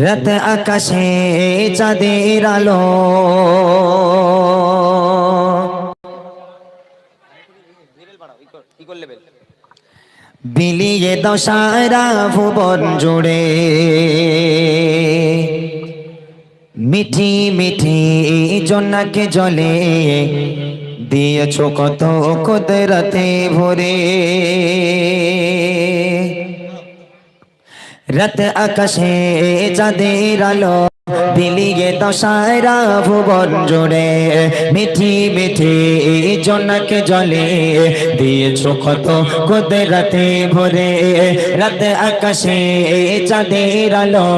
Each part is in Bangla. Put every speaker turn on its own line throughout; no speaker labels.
রাত আকাশে চাঁদের আলো। বিলিয়ে দশারা ভুবন জুড়ে। মিঠি মিঠি জোনাকে জলে দিয়েছ কত কুদরতে ভরে। রাত আকাশে চাঁদের আলো। বিলিয়ে দশারা ভুবন জুড়ে। মিঠি মিঠি জোনাকে জলে দিয়েছ কত কুদরতে ভরে। রাতে আকাশে চাঁদের আলো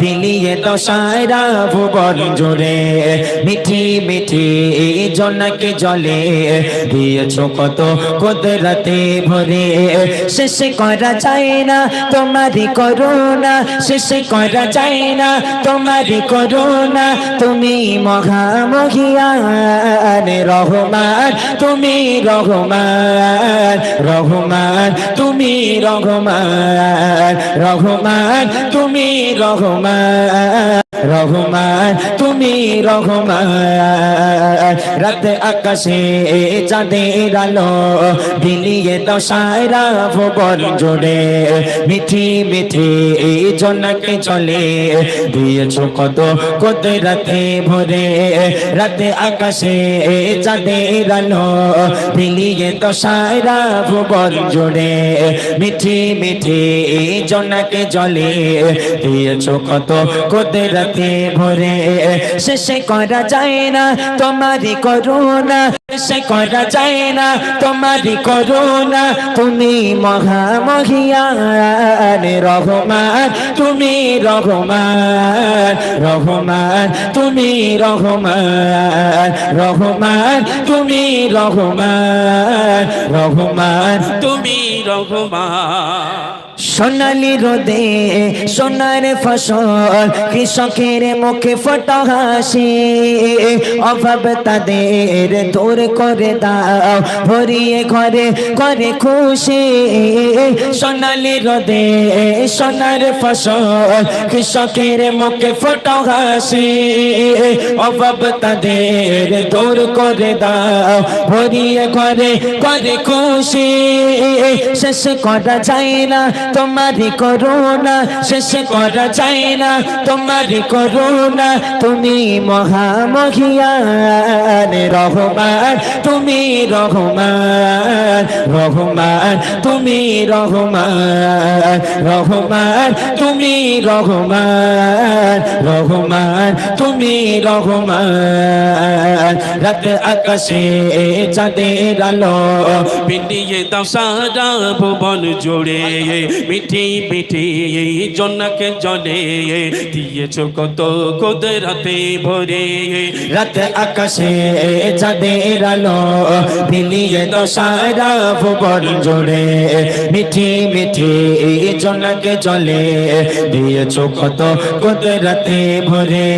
বিলিয়ে দশারা ভুবন জুড়ে। মিঠি মিঠি জোনাকে জলে দিয়েছ কত কুদরতে ভরে। শেষ করা যায় না তোমারই করুণা, শেষ করা যায় না তোমারই না তুমি মহামহিয়ান রহমান তুমি রহমান রহমান তুমি রহমান রহমান তুমি রহমান। রহমান তুমি রহমান রাত আকাশে চাঁদের মিঠি মিঠি চলে, দিয়েছ কত কত রাতে ভরে। রাতে আকাশে চাঁদের আলো দিলিয়ে দশায়রা ভুবন জোড়ে। মিঠি মিঠি জনকে জলে দিয়েছ কত কত রাতে ভরে। শেষে করা যায় না, তোমারই করুণা। শেষে করা যায় না, তোমারই করুণা। তুমি মহামহিয়ান রহমান। তুমি রহমান রহমান। তুমি রহমান রহমান। তুমি রহমান রহমান।
তুমি রঘুমান
সোনালি রোদে, সোনার ফসল, কৃষকের মুখে ফটো হাসি। অভাব তাদের দূর করে দাও, ভরিয়ে ঘরে করে খুশি। সোনালি রোদে, সোনার ফসল, কৃষকের মুখে ফটো হাসি। অভাব তাদের দূর করে দাও, ভরিয়ে ঘরে করে খুশি। শেষ করা যায় না তোমারই করুণা শেষ করা যায় না। তোমারই করুণা, তুমি মহামহিয়ান রহমান, তুমি রহমান রহমান, তুমি রহমান রহমান, তুমি রহমান রহমান, তুমি রহমান। রাত আকাশে চাঁদের আলো
পিটিয়ে দাও সারা ভুবন জোড়ে। মিঠি মিঠি জনকে জলে দিয়েছ কত কোদরাতে ভরে।
রাত আকাশে চাঁদের আলো দিলিয়ে দশারা ভুবন জোড়ে মিঠি মিঠি জনকে জলে দিয়েছ কত কুদরতে ভরে।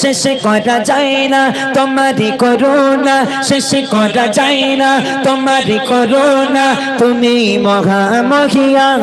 শেষ করা যায় না তোমারই করুণা, শেষ করা যায় না তোমারই করুণা। তুমি মহামহিয়ান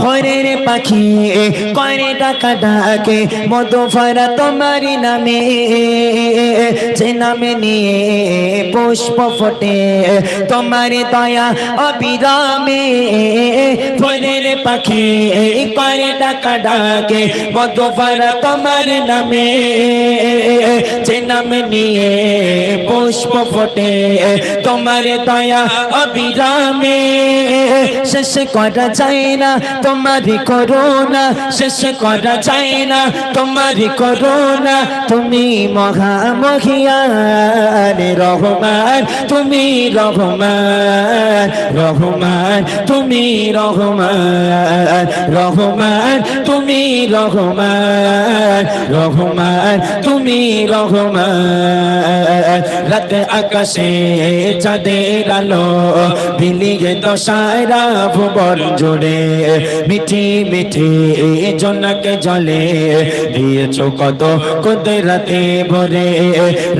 ভোরের পাখি করে টাকা ডাকে, মধু ভরা তোমারই নামে, যে নামে নিয়ে পুষ্প ফোটে। তোমার দয়া অবিরামে, ভোরের পাখি করে টাকা ডাকে, মধু ভরা তোমার নামে, যে নামে নিয়ে পুষ্প ফোটে। তোমার দয়া অবিরামে, শেষ করা যায় না তোমারই করোনা শেষ করা যায় না তোমারই করোনা তুমি মহামহিয়ান, রহমান, তুমি রহমান রহমান, তুমি রহমান রহমান, তুমি রহমান রহমান, তুমি রহমান। রাত আকাশে চাঁদের আলো, বিলিয়ে দশায়রা ভুবন ভুবন জুড়ে, মিঠি মিঠি জনকে জলে। দিয়েছ কত কুদরতে ভরে,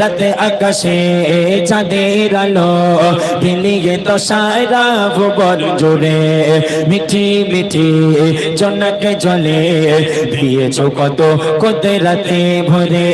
রাতে আকাশে চাঁদের আলো। দিলিয়ে তো সারা ভুবন জুড়ে, মিঠি মিঠি জনকে জলে। দিয়েছ কত কুদরতে ভরে,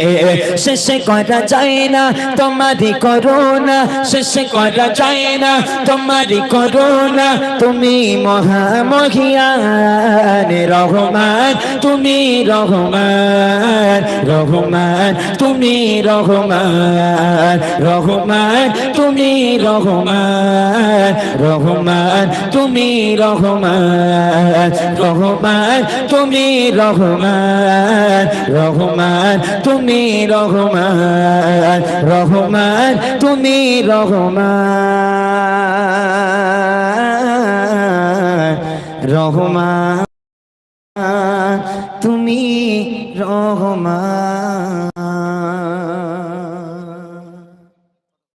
শেষে করা যায় না তোমারই করোনা শেষে করা যায় না তোমারই করোনা তুমি মহামহিয়ান রহমান, তুমি রহমান রহমান, তুমি রহমান রহমান, তুমি রহমান রহমান, তুমি রহমান রহমান, তুমি রহমান রহমান, তুমি রহমান রহমান, তুমি রহমান। রহমান।